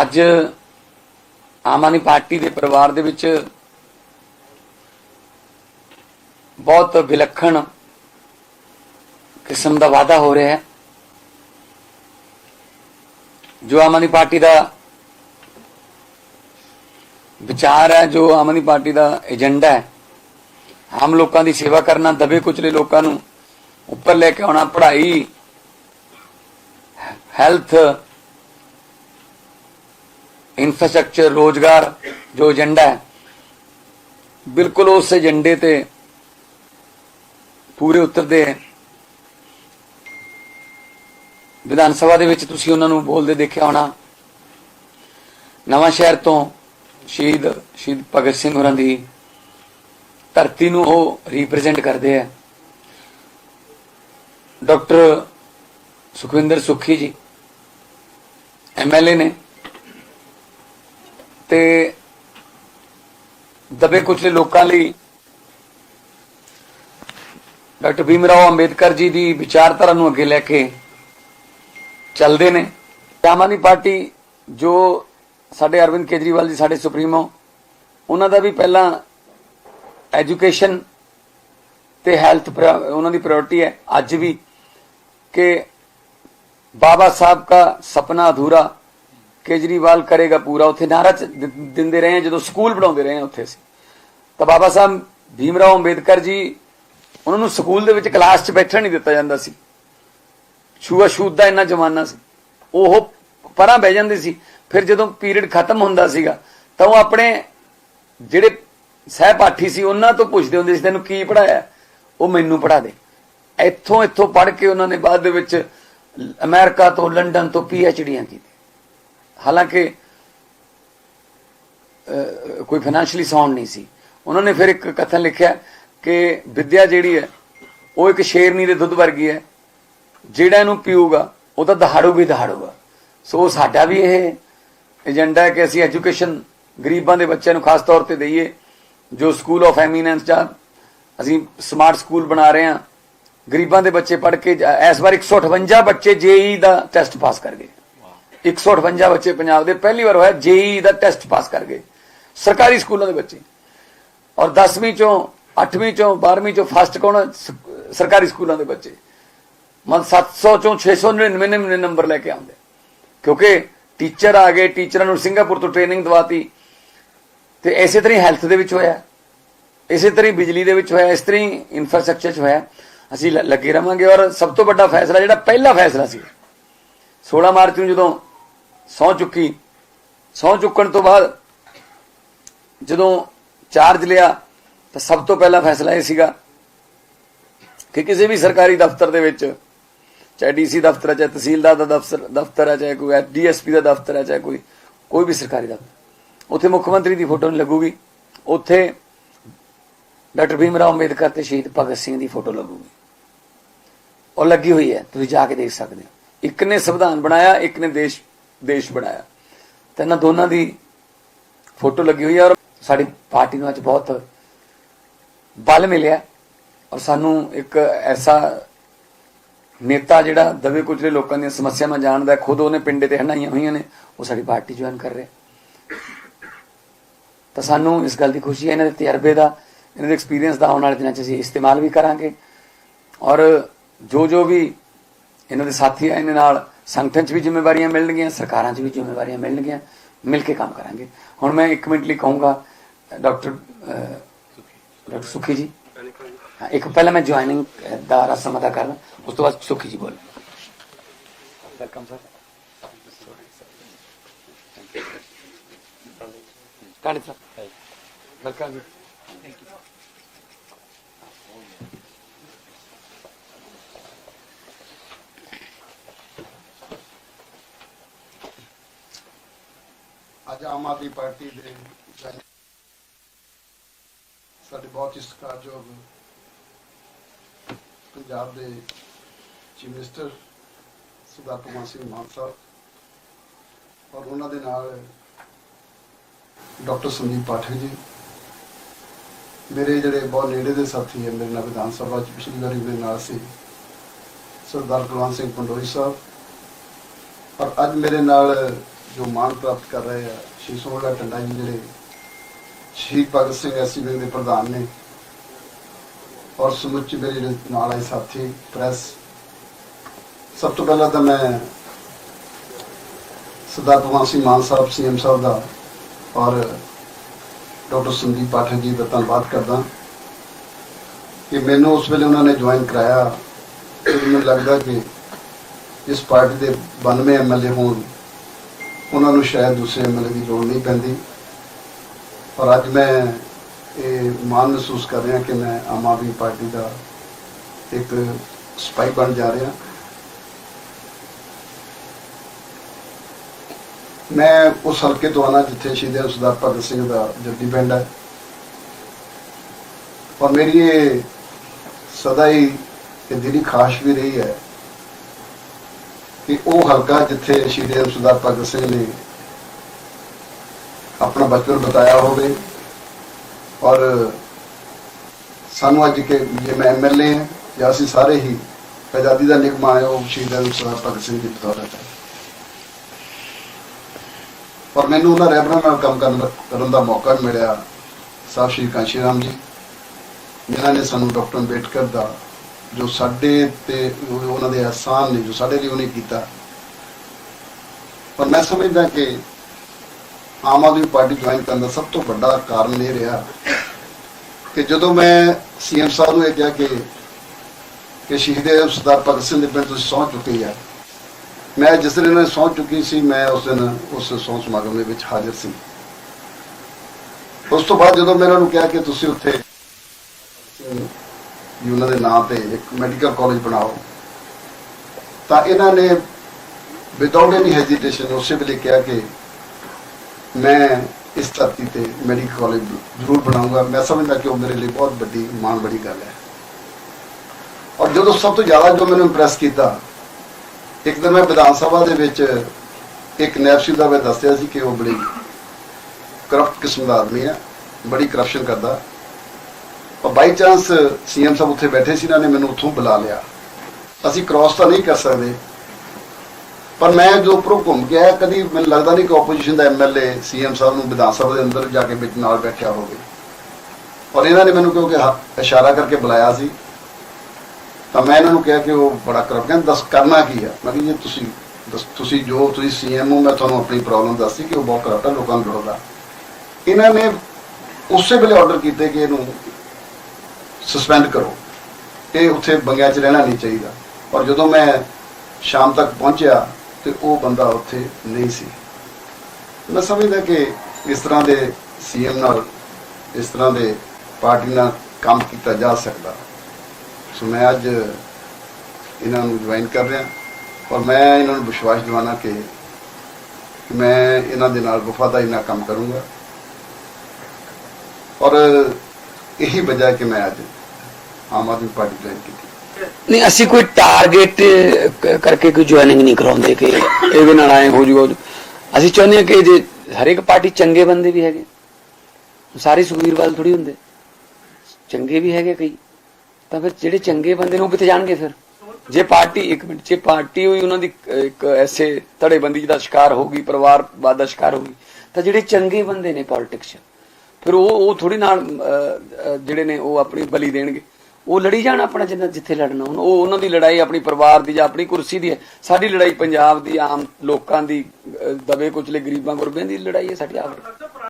ਅੱਜ ਆਮ ਆਦਮੀ ਪਾਰਟੀ ਦੇ ਪਰਿਵਾਰ ਦੇ ਵਿੱਚ ਬਹੁਤ ਵਿਲੱਖਣ ਕਿਸਮ ਦਾ ਵਾਅਦਾ ਹੋ ਰਿਹਾ ਹੈ। ਜੋ ਆਮ ਆਦਮੀ ਪਾਰਟੀ ਦਾ ਵਿਚਾਰ ਹੈ, ਜੋ ਆਮ ਆਦਮੀ ਪਾਰਟੀ ਦਾ ਏਜੰਡਾ ਹੈ, ਆਮ ਲੋਕਾਂ ਦੀ ਸੇਵਾ ਕਰਨਾ, ਦਬੇ ਕੁਚਲੇ ਲੋਕਾਂ ਨੂੰ ਉੱਪਰ ਲੈ ਕੇ ਆਉਣਾ, ਪੜ੍ਹਾਈ, ਹੈਲਥ ਇਨਫਰਾਸਟ੍ਰਕਚਰ ਰੋਜ਼ਗਾਰ ਜੋ ਏਜੰਡਾ ਹੈ, ਬਿਲਕੁਲ ਉਸ ਏਜੰਡੇ ਤੇ ਪੂਰੇ ਉਤਰਦੇ ਹੈ। ਵਿਧਾਨ ਸਭਾ ਦੇ ਵਿੱਚ ਤੁਸੀਂ ਉਹਨਾਂ ਨੂੰ ਬੋਲਦੇ ਦੇਖਿਆ ਹੋਣਾ। ਨਵਾਂ ਸ਼ਹਿਰ ਤੋਂ ਸ਼ਹੀਦ ਸ਼ਹੀਦ ਭਗਤ ਸਿੰਘ ਹੋਰਾਂ ਦੀ ਧਰਤੀ ਨੂੰ ਉਹ ਰਿਪਰੈਜ਼ੈਂਟ ਕਰਦੇ ਆ ਡਾਕਟਰ ਸੁਖਵਿੰਦਰ ਸੁਖੀ ਜੀ ਐਮਐਲਏ ਨੇ। ਤੇ ਦਬੇ ਕੁਚਲੇ ਲੋਕਾਂ ਲਈ ਡਾਕਟਰ ਭੀਮ ਰਾਓ ਅੰਬੇਦਕਰ ਜੀ ਦੀ ਵਿਚਾਰਧਾਰਾ ਨੂੰ ਅੱਗੇ ਲੈ ਕੇ ਚੱਲਦੇ ਨੇ। ਆਮ ਆਦਮੀ ਪਾਰਟੀ ਜੋ ਸਾਡੇ ਅਰਵਿੰਦ ਕੇਜਰੀਵਾਲ ਜੀ, ਸਾਡੇ ਸੁਪਰੀਮੋ, ਉਹਨਾਂ ਦਾ ਵੀ ਪਹਿਲਾਂ ਐਜੂਕੇਸ਼ਨ ਤੇ ਹੈਲਥ ਉਹਨਾਂ ਦੀ ਪ੍ਰਾਇੋਰਟੀ ਹੈ। ਅੱਜ ਵੀ ਕਿ ਬਾਬਾ ਸਾਹਿਬ ਦਾ ਸੁਪਨਾ ਅਧੂਰਾ ਕੇਜਰੀਵਾਲ ਕਰੇਗਾ ਪੂਰਾ, ਉੱਥੇ ਨਾਰਾ ਚ- ਦਿੰਦੇ ਰਹੇ ਜਦੋਂ ਸਕੂਲ ਬਣਾਉਂਦੇ ਰਹੇ ਉੱਥੇ ਅਸੀਂ। ਤਾਂ ਬਾਬਾ ਸਾਹਿਬ ਭੀਮ ਰਾਓ ਅੰਬੇਦਕਰ ਜੀ, ਉਹਨਾਂ ਨੂੰ ਸਕੂਲ ਦੇ ਵਿੱਚ ਕਲਾਸ 'ਚ ਬੈਠਣ ਨਹੀਂ ਦਿੱਤਾ ਜਾਂਦਾ ਸੀ। ਛੂਆ ਛੂਤ ਦਾ ਇੰਨਾ ਜ਼ਮਾਨਾ ਸੀ। ਉਹ ਪਰਾਂ ਬਹਿ ਜਾਂਦੇ ਸੀ। ਫਿਰ ਜਦੋਂ ਪੀਰੀਅਡ ਖਤਮ ਹੁੰਦਾ ਸੀਗਾ, ਤਾਂ ਉਹ ਆਪਣੇ ਜਿਹੜੇ ਸਹਿਪਾਠੀ ਸੀ, ਉਹਨਾਂ ਤੋਂ ਪੁੱਛਦੇ ਹੁੰਦੇ ਸੀ, ਤੈਨੂੰ ਕੀ ਪੜਾਇਆ ਉਹ ਮੈਨੂੰ ਪੜਾ ਦੇ। ਇੱਥੋਂ ਇੱਥੋਂ ਪੜ੍ਹ ਕੇ ਉਹਨਾਂ ਨੇ ਬਾਅਦ ਦੇ ਵਿੱਚ ਅਮਰੀਕਾ ਤੋਂ, ਲੰਡਨ ਤੋਂ ਪੀਐਚਡੀਆਂ ਕੀਤੀ ਹਾਲਾਂਕਿ ਕੋਈ ਫਾਈਨੈਂਸ਼ੀਅਲੀ ਸਾਊਂਡ ਨਹੀਂ ਸੀ। ਉਹਨਾਂ ਨੇ ਫਿਰ ਇੱਕ ਕਥਨ ਲਿਖਿਆ ਕਿ ਵਿਦਿਆ ਜਿਹੜੀ ਹੈ, ਉਹ ਇੱਕ ਸ਼ੇਰਨੀ ਦੇ ਦੁੱਧ ਵਰਗੀ ਹੈ। ਜਿਹੜਾ ਇਹਨੂੰ ਪੀਊਗਾ, ਉਹ ਤਾਂ ਦਹਾੜੂਗਾ ਹੀ ਦਹਾੜੂਗਾ। ਸੋ ਸਾਡਾ ਵੀ ਇਹ ਏਜੰਡਾ ਹੈ ਕਿ ਅਸੀਂ ਐਜੂਕੇਸ਼ਨ ਗਰੀਬਾਂ ਦੇ ਬੱਚਿਆਂ ਨੂੰ ਖਾਸ ਤੌਰ ਤੇ ਦਈਏ, ਜੋ ਸਕੂਲ ਆਫ ਐਮੀਨੈਂਸ ਜਾਂ ਅਸੀਂ ਸਮਾਰਟ ਸਕੂਲ ਬਣਾ ਰਹੇ ਹਾਂ। ਗਰੀਬਾਂ ਦੇ ਬੱਚੇ ਪੜ੍ਹ ਕੇ ਜ- ਇਸ ਵਾਰ 158 ਬੱਚੇ ਜੇਈ ਦਾ ਟੈਸਟ ਪਾਸ ਕਰ ਗਏ। 158 ਬੱਚੇ ਪੰਜਾਬ ਦੇ ਪਹਿਲੀ ਵਾਰ ਹੋਇਆ, ਜੇਈ ਦਾ ਟੈਸਟ ਪਾਸ ਕਰ ਗਏ। ਸਰਕਾਰੀ ਸਕੂਲਾਂ ਦੇ ਬੱਚੇ। ਔਰ 10ਵੀਂ ਚੋਂ 8ਵੀਂ ਚੋਂ 12ਵੀਂ ਚੋਂ ਫਸਟ ਕੌਣ ਸਰਕਾਰੀ ਸਕੂਲਾਂ ਦੇ ਬੱਚੇ। ਮਨ 700 ਚੋਂ 699 ਨੰਬਰ ਲੈ ਕੇ ਆਉਂਦੇ। ਕਿਉਂਕਿ ਟੀਚਰ ਆ ਗਏ, ਟੀਚਰਾਂ ਨੂੰ ਸਿੰਗਾਪੁਰ ਤੋਂ ਟ੍ਰੇਨਿੰਗ ਦਵਾਤੀ। ਤੇ ਇਸੇ ਤਰ੍ਹਾਂ ਹੈਲਥ ਦੇ ਵਿੱਚ ਹੋਇਆ। ਇਸੇ ਤਰ੍ਹਾਂ ਹੀ ਬਿਜਲੀ ਦੇ ਵਿੱਚ ਹੋਇਆ, ਇਸ ਤਰ੍ਹਾਂ ਹੀ ਇਨਫਰਾਸਟ੍ਰਕਚਰ 'ਚ ਹੋਇਆ। ਅਸੀਂ ਲੱਗੇ ਰਵਾਂਗੇ। ਔਰ ਸਭ ਤੋਂ ਵੱਡਾ ਫੈਸਲਾ ਜਿਹੜਾ ਪਹਿਲਾ ਫੈਸਲਾ ਸੀ 16 ਮਾਰਚ ਨੂੰ ਜਦੋਂ ਸੌ ਚੁੱਕੀ, ਸੌ ਚੁੱਕਣ ਤੋਂ ਬਾਅਦ ਜਦੋਂ ਚਾਰਜ ਲਿਆ, ਤਾਂ ਸਭ ਤੋਂ ਪਹਿਲਾ ਫੈਸਲਾ ਇਹ ਸੀਗਾ ਕਿ ਕਿਸੇ ਵੀ ਸਰਕਾਰੀ ਦਫ਼ਤਰ ਦੇ ਵਿੱਚ, ਚਾਹੇ ਡੀਸੀ ਦਫ਼ਤਰ ਹੈ, ਚਾਹੇ ਤਹਿਸੀਲਦਾਰ ਦਾ ਦਫ਼ਤਰ ਦਫ਼ਤਰ ਹੈ, ਚਾਹੇ ਕੋਈ ਡੀਐਸਪੀ ਦਾ ਦਫ਼ਤਰ ਹੈ, ਚਾਹੇ ਕੋਈ ਕੋਈ ਵੀ ਸਰਕਾਰੀ ਦਫ਼ਤਰ। ਉੱਥੇ ਮੁੱਖ ਮੰਤਰੀ ਦੀ ਫੋਟੋ ਨਹੀਂ ਲੱਗੂਗੀ। ਉੱਥੇ ਡਾਕਟਰ ਭੀਮ ਰਾਓ ਅੰਬੇਦਕਰ ਤੇ ਸ਼ਹੀਦ ਭਗਤ ਸਿੰਘ ਦੀ ਫੋਟੋ ਲੱਗੂਗੀ। ਉਹ ਲੱਗੀ ਹੋਈ ਹੈ, ਤੁਸੀਂ ਜਾ ਕੇ ਦੇਖ ਸਕਦੇ ਹੋ। ਇੱਕ ਨੇ ਸੰਵਿਧਾਨ ਬਣਾਇਆ, ਇੱਕ ਨੇ ਦੇਸ਼ ਦੇਸ਼ ਬਣਾਇਆ। ਤੇ ਇਹਨਾਂ ਦੋਨਾਂ ਦੀ ਫੋਟੋ ਲੱਗੀ ਹੋਈ ਹੈ ਔਰ ਸਾਡੀ ਪਾਰਟੀ ਨੂੰ ਅੱਜ ਬਹੁਤ ਬਲ ਮਿਲਿਆ। ਔਰ ਸਾਨੂੰ ਇੱਕ ਐਸਾ ਨੇਤਾ ਜਿਹੜਾ ਦਵੇ ਕੁਚਲੇ ਲੋਕਾਂ ਦੀਆਂ ਸਮੱਸਿਆਵਾਂ ਜਾਣਦਾ ਖੁਦ ਉਹਨੇ ਪਿੰਡੇ ਤੇ ਹੰਡਾਈਆਂ ਹੋਈਆਂ ਨੇ, ਉਹ ਸਾਡੀ ਪਾਰਟੀ ਜੁਆਇਨ ਕਰ ਰਿਹਾ। ਤਾਂ ਸਾਨੂੰ ਇਸ ਗੱਲ ਦੀ ਖੁਸ਼ੀ ਹੈ, ਇਹਨਾਂ ਦੇ ਤਜਰਬੇ ਦਾ, ਇਹਨਾਂ ਦੇ ਐਕਸਪੀਰੀਅੰਸ ਦਾ ਆਉਣ ਵਾਲੇ ਦਿਨਾਂ 'ਚ ਅਸੀਂ ਇਸਤੇਮਾਲ ਵੀ ਕਰਾਂਗੇ। ਔਰ ਜੋ ਜੋ ਵੀ ਇਹਨਾਂ ਦੇ ਸਾਥੀ ਆ, ਇਹਨਾਂ ਨਾਲ ਸੰਗਠਨ 'ਚ ਵੀ ਜ਼ਿੰਮੇਵਾਰੀਆਂ ਮਿਲਣਗੀਆਂ ਸਰਕਾਰਾਂ 'ਚ ਵੀ ਜ਼ਿੰਮੇਵਾਰੀਆਂ ਮਿਲਣਗੀਆਂ ਮਿਲ ਕੇ ਕੰਮ ਕਰਾਂਗੇ। ਹੁਣ ਮੈਂ 1 ਮਿੰਟ ਲਈ ਕਹੂੰਗਾ ਡਾਕਟਰ ਡਾਕਟਰ ਸੁਖੀ ਜੀ। ਹਾਂ, ਇੱਕ ਪਹਿਲਾਂ ਮੈਂ ਜੁਆਇਨਿੰਗ ਦਾ ਰਸਮ ਅਦਾ ਕਰਨਾ ਉਸ ਤੋਂ ਬਾਅਦ ਸੁਖੀ ਜੀ ਬੋਲ ਵੈਲਕਮ ਸਰ ਕਾਣੀ ਸਰ ਵੈਲਕਮ ਜੀ ਅੱਜ ਆਮ ਆਦਮੀ ਪਾਰਟੀ ਦੇ ਸਾਡੇ ਬਹੁਤ ਹੀ ਸਤਿਕਾਰਯੋਗ ਪੰਜਾਬ ਦੇ ਚੀਫ ਮਿਨਿਸਟਰ ਸਰਦਾਰ ਭਗਵੰਤ ਸਿੰਘ ਮਾਨ ਸਾਹਿਬ ਔਰ ਉਹਨਾਂ ਦੇ ਨਾਲ ਡਾਕਟਰ ਸੰਦੀਪ ਪਾਠਕ ਜੀ। ਮੇਰੇ ਜਿਹੜੇ ਬਹੁਤ ਨੇੜੇ ਦੇ ਸਾਥੀ ਹੈ, ਮੇਰੇ ਨਾਲ ਵਿਧਾਨ ਸਭਾ ਚ ਪਿਛਲੀ ਵਾਰੀ ਮੇਰੇ ਨਾਲ ਸੀ ਸਰਦਾਰ ਕੁਲਵੰਤ ਸਿੰਘ ਪੰਡੋਰੀ ਸਾਹਿਬ ਔਰ ਅੱਜ ਮੇਰੇ ਨਾਲ ਜੋ ਮਾਣ ਪ੍ਰਾਪਤ ਕਰ ਰਹੇ ਆ, ਸ਼੍ਰੀ ਸੋਹਣਾ ਟੰਡਾ ਜੀ ਜਿਹੜੇ ਸ਼ਹੀਦ ਭਗਤ ਸਿੰਘ ਐਸੀ ਵਿੰਗ ਦੇ ਪ੍ਰਧਾਨ ਨੇ ਔਰ ਸਮੁੱਚੇ ਮੇਰੇ ਜਿਹੜੇ ਨਾਲ ਆਏ ਸਾਥੀ, ਪ੍ਰੈਸ, ਸਭ ਤੋਂ ਪਹਿਲਾਂ ਤਾਂ ਮੈਂ ਸਰਦਾਰ ਭਗਵੰਤ ਸਿੰਘ ਮਾਨ ਸਾਹਿਬ, ਸੀਐਮ ਸਾਹਿਬ ਦਾ ਔਰ ਡਾਕਟਰ ਸੰਦੀਪ ਪਾਠਕ ਜੀ ਦਾ ਧੰਨਵਾਦ ਕਰਦਾ। ਕਿ ਮੈਨੂੰ ਉਸ ਵੇਲੇ ਉਹਨਾਂ ਨੇ ਜੁਆਇਨ ਕਰਾਇਆ ਤੇ ਮੈਨੂੰ ਲੱਗਦਾ ਕਿ ਇਸ ਪਾਰਟੀ ਦੇ 92 ਐਮਐਲਏ ਹੋਣ ਉਹਨਾਂ ਨੂੰ ਸ਼ਾਇਦ ਦੂਸਰੇ ਐਮਐਲਏ ਦੀ ਲੋੜ ਨਹੀਂ ਪੈਂਦੀ। ਪਰ ਅੱਜ ਮੈਂ ਇਹ ਮਾਣ ਮਹਿਸੂਸ ਕਰ ਰਿਹਾ ਕਿ ਮੈਂ ਆਮ ਆਦਮੀ ਪਾਰਟੀ ਦਾ ਇੱਕ ਸਪਾਈ ਬਣ ਜਾ ਰਿਹਾ। ਮੈਂ ਉਸ ਹਲਕੇ ਤੋਂ ਆਣਾ ਜਿੱਥੇ ਸ਼ਹੀਦ ਸਰਦਾਰ ਭਗਤ ਸਿੰਘ ਦਾ ਜੱਦੀ ਪਿੰਡ ਹੈ। ਔਰ ਮੇਰੀ ਇਹ ਸਦਾ ਹੀ ਇਹ ਦਿਲੀ ਖਾਸ਼ ਵੀ ਰਹੀ ਹੈ ਕਿ ਉਹ ਹਲਕਾ ਜਿੱਥੇ ਸ਼ਹੀਦ ਸਰਦਾਰ ਭਗਤ ਸਿੰਘ ਨੇ ਆਪਣਾ ਬਚਪਨ ਬਤਾਇਆ ਹੋਵੇ। ਔਰ ਸਾਨੂੰ ਅੱਜ ਕਿ ਜੇ ਮੈਂ ਐਮਐਲਏ ਹਾਂ, ਜਾਂ ਅਸੀਂ ਸਾਰੇ ਹੀ ਆਜ਼ਾਦੀ ਦਾ ਨਿਗਮ ਹੈ ਉਹ ਸ਼ਹੀਦ ਸਰਦਾਰ ਭਗਤ ਸਿੰਘ ਦੀ ਬਦੌਲਤ ਹੈ ਪਰ ਮੈਨੂੰ ਉਹਨਾਂ ਰਹਿਬਰਾਂ ਨਾਲ ਕੰਮ ਕਰਨ ਦਾ ਕਰਨ ਦਾ ਮੌਕਾ ਮਿਲਿਆ। ਸਾਹਿਬ ਸ਼੍ਰੀ ਕਾਂਸ਼ੀ ਰਾਮ ਜੀ। ਜਿਨ੍ਹਾਂ ਨੇ ਸਾਨੂੰ ਡਾਕਟਰ ਅੰਬੇਡਕਰ ਦਾ ਜੋ ਸਾਡੇ ਤੇ ਉਹਨਾਂ ਦੇ ਅਹਿਸਾਨ ਨੇ, ਜੋ ਸਾਡੇ ਲਈ ਉਹਨੇ ਕੀਤਾ। ਪਰ ਮੈਂ ਸਮਝਦਾ ਕਿ ਆਮ ਆਦਮੀ ਪਾਰਟੀ ਜੁਆਇਨ ਕਰਨ ਦਾ ਸਭ ਤੋਂ ਵੱਡਾ ਕਾਰਨ ਇਹ ਰਿਹਾ ਕਿ ਜਦੋਂ ਮੈਂ ਸੀਐਮ ਸਾਹਿਬ ਨੂੰ ਇਹ ਕਿਹਾ ਕਿ ਕਿ ਸ਼ਹੀਦ ਸਰਦਾਰ ਭਗਤ ਸਿੰਘ ਦੇ ਪਿੰਡ ਤੁਸੀਂ ਸਹੁੰ ਚੁੱਕੀ ਆ, ਮੈਂ ਜਿਸ ਦਿਨ ਇਹਨਾਂ ਨੇ ਸਹੁੰ ਚੁੱਕੀ ਸੀ, ਮੈਂ ਉਸ ਦਿਨ ਉਸ ਸਹੁੰ ਸਮਾਗਮ ਦੇ ਵਿੱਚ ਹਾਜ਼ਰ ਸੀ। ਉਸ ਤੋਂ ਬਾਅਦ ਜਦੋਂ ਮੈਂ ਇਹਨਾਂ ਨੂੰ ਕਿਹਾ ਕਿ ਤੁਸੀਂ ਉੱਥੇ ਵੀ ਉਹਨਾਂ ਦੇ ਨਾਂ ਤੇ ਇੱਕ ਮੈਡੀਕਲ ਕਾਲਜ ਬਣਾਓ। ਤਾਂ ਇਹਨਾਂ ਨੇ ਵਿਦਆਊਟ ਐਨੀ ਹੈਜ਼ਿਟੇਸ਼ਨ ਉਸੇ ਵੇਲੇ ਕਿਹਾ ਕਿ ਮੈਂ ਇਸ ਧਰਤੀ ਤੇ ਮੈਡੀਕਲ ਕਾਲਜ ਜ਼ਰੂਰ ਬਣਾਉਂਗਾ ਮੈਂ ਸਮਝਦਾ ਕਿ ਉਹ ਮੇਰੇ ਲਈ ਬਹੁਤ ਵੱਡੀ, ਮਾਣ ਬੜੀ ਗੱਲ ਹੈ। ਔਰ ਜਦੋਂ ਸਭ ਤੋਂ ਜ਼ਿਆਦਾ ਜੋ ਮੈਨੂੰ ਇੰਪ੍ਰੈਸ ਕੀਤਾ, ਇੱਕ ਦਿਨ ਮੈਂ ਵਿਧਾਨ ਸਭਾ ਦੇ ਵਿੱਚ ਇੱਕ ਨੈਪਸੀ ਦਾ ਮੈਂ ਦੱਸਿਆ ਸੀ ਕਿ ਉਹ ਬੜੀ ਕਰਪਟ ਕਿਸਮ ਦਾ ਆਦਮੀ ਹੈ, ਬੜੀ ਕਰਪਸ਼ਨ ਕਰਦਾ। ਪਰ ਬਾਈ ਚਾਂਸ ਸੀਐਮ ਸਾਹਿਬ ਉੱਥੇ ਬੈਠੇ ਸੀ, ਇਹਨਾਂ ਨੇ ਮੈਨੂੰ ਉੱਥੋਂ ਬੁਲਾ ਲਿਆ। ਅਸੀਂ ਕ੍ਰਾਸ ਤਾਂ ਨਹੀਂ ਕਰ ਸਕਦੇ। ਪਰ ਮੈਂ ਜੋ ਉੱਪਰੋਂ ਘੁੰਮ ਕੇ ਆਇਆ, ਕਦੀ ਮੈਨੂੰ ਲੱਗਦਾ ਨਹੀਂ ਕਿ ਆਪੋਜੀਸ਼ਨ ਦਾ ਐਮਐਲਏ ਸੀਐਮ ਸਾਹਿਬ ਨੂੰ ਵਿਧਾਨ ਸਭਾ ਦੇ ਅੰਦਰ ਜਾ ਕੇ ਵਿੱਚ ਨਾਲ ਬੈਠਿਆ ਹੋਵੇ। ਔਰ ਇਹਨਾਂ ਨੇ ਮੈਨੂੰ ਕਿਉਂਕਿ ਇਸ਼ਾਰਾ ਕਰਕੇ ਬੁਲਾਇਆ ਸੀ। ਤਾਂ ਮੈਂ ਇਹਨਾਂ ਨੂੰ ਕਿਹਾ ਕਿ ਉਹ ਬੜਾ ਕਰਪ ਕਹਿੰਦੇ, ਦੱਸ ਕਰਨਾ ਕੀ ਆ? ਮੈਂ ਕਿਹਾ, ਜੀ ਤੁਸੀਂ ਦੱਸ ਤੁਸੀਂ ਜੋ ਤੁਸੀਂ ਸੀਐਮ ਹੋ, ਮੈਂ ਤੁਹਾਨੂੰ ਆਪਣੀ ਪ੍ਰੋਬਲਮ ਦੱਸੀ ਕਿ ਉਹ ਬਹੁਤ ਕਰਪਟ ਹੈ ਲੋਕਾਂ ਨੂੰ ਲੁੱਟਦਾ ਇਹਨਾਂ ਨੇ ਉਸੇ ਵੇਲੇ ਆਰਡਰ ਕੀਤੇ ਕਿ ਇਹਨੂੰ ਸਸਪੈਂਡ ਕਰੋ। ਇਹ ਉੱਥੇ ਬੰਗਿਆਂ 'ਚ ਰਹਿਣਾ ਨਹੀਂ ਚਾਹੀਦਾ। ਔਰ ਜਦੋਂ ਮੈਂ ਸ਼ਾਮ ਤੱਕ ਪਹੁੰਚਿਆ, ਤੇ ਉਹ ਬੰਦਾ ਉੱਥੇ ਨਹੀਂ ਸੀ। ਮੈਂ ਸਮਝਦਾ ਕਿ ਇਸ ਤਰ੍ਹਾਂ ਦੇ ਸੀਐਮ ਨਾਲ ਇਸ ਤਰ੍ਹਾਂ ਦੇ ਪਾਰਟੀ ਨਾਲ ਕੰਮ ਕੀਤਾ ਜਾ ਸਕਦਾ। ਸੋ ਮੈਂ ਅੱਜ ਇਹਨਾਂ ਨੂੰ ਜੁਆਇਨ ਕਰ ਰਿਹਾ। ਔਰ ਮੈਂ ਇਹਨਾਂ ਨੂੰ ਵਿਸ਼ਵਾਸ ਦਿਵਾਉਣਾ ਕਿ ਮੈਂ ਇਹਨਾਂ ਦੇ ਨਾਲ ਵਫਾਦਾਰੀ ਨਾਲ ਕੰਮ ਕਰੂੰਗਾ। ਔਰ ਇਹੀ ਵਜ੍ਹਾ ਕਿ ਮੈਂ ਅੱਜ ਆਮ ਆਦਮੀ ਪਾਰਟੀ ਜੁਆਇਨ ਕੀਤੀ। ਨਹੀਂ, ਅਸੀਂ ਕੋਈ ਟਾਰਗੇਟ ਕਰਕੇ ਕੋਈ ਜੁਆਇਨਿੰਗ ਨਹੀਂ ਕਰਾਉਂਦੇ ਕਿ ਇਹਦੇ ਨਾਲ ਆਏ ਹੋ ਜੂਗਾ। ਅਸੀਂ ਚਾਹੁੰਦੇ ਹਾਂ ਕਿ ਜੇ ਹਰੇਕ ਪਾਰਟੀ ਚੰਗੇ ਬੰਦੇ ਵੀ ਹੈਗੇ, ਸਾਰੇ ਸੁਖਬੀਰ ਥੋੜੀ ਹੁੰਦੇ। ਚੰਗੇ ਵੀ ਹੈਗੇ ਕਈ, ਤਾਂ ਫਿਰ ਜਿਹੜੇ ਚੰਗੇ ਬੰਦੇ ਨੇ ਉਹ ਕਿੱਥੇ ਜਾਣਗੇ ਫਿਰ? ਜੇ ਪਾਰਟੀ, ਇੱਕ ਮਿੰਟ, ਜੇ ਪਾਰਟੀ ਹੋਈ, ਉਹਨਾਂ ਦੀ ਇੱਕ ਐਸੇ ਧੜੇਬੰਦੀ ਦਾ ਸ਼ਿਕਾਰ ਹੋਗੀ ਪਰਿਵਾਰਵਾਦ ਦਾ ਸ਼ਿਕਾਰ ਹੋਗੀ ਤਾਂ ਜਿਹੜੇ ਚੰਗੇ ਬੰਦੇ ਨੇ ਪੋਲਿਟਿਕਸ 'ਚ ਫਿਰ ਉਹ ਉਹ ਥੋੜੀ ਨਾਲ ਜਿਹੜੇ ਨੇ ਉਹ ਆਪਣੀ ਬਲੀ ਦੇਣਗੇ। ਉਹ ਲੜੀ ਜਾਣ ਆਪਣਾ ਜਿੰਨਾ ਜਿੱਥੇ ਲੜਨਾ ਹੁਣ ਉਹ ਉਹਨਾਂ ਦੀ ਲੜਾਈ ਆਪਣੀ ਪਰਿਵਾਰ ਦੀ ਜਾਂ ਆਪਣੀ ਕੁਰਸੀ ਦੀ ਹੈ। ਸਾਡੀ ਲੜਾਈ ਪੰਜਾਬ ਦੀ, ਆਮ ਲੋਕਾਂ ਦੀ ਦਬੇ ਕੁਚਲੇ ਗਰੀਬਾਂ ਗੁਰਬਿਆਂ ਦੀ ਲੜਾਈ ਹੈ ਸਾਡੀ ਆਪ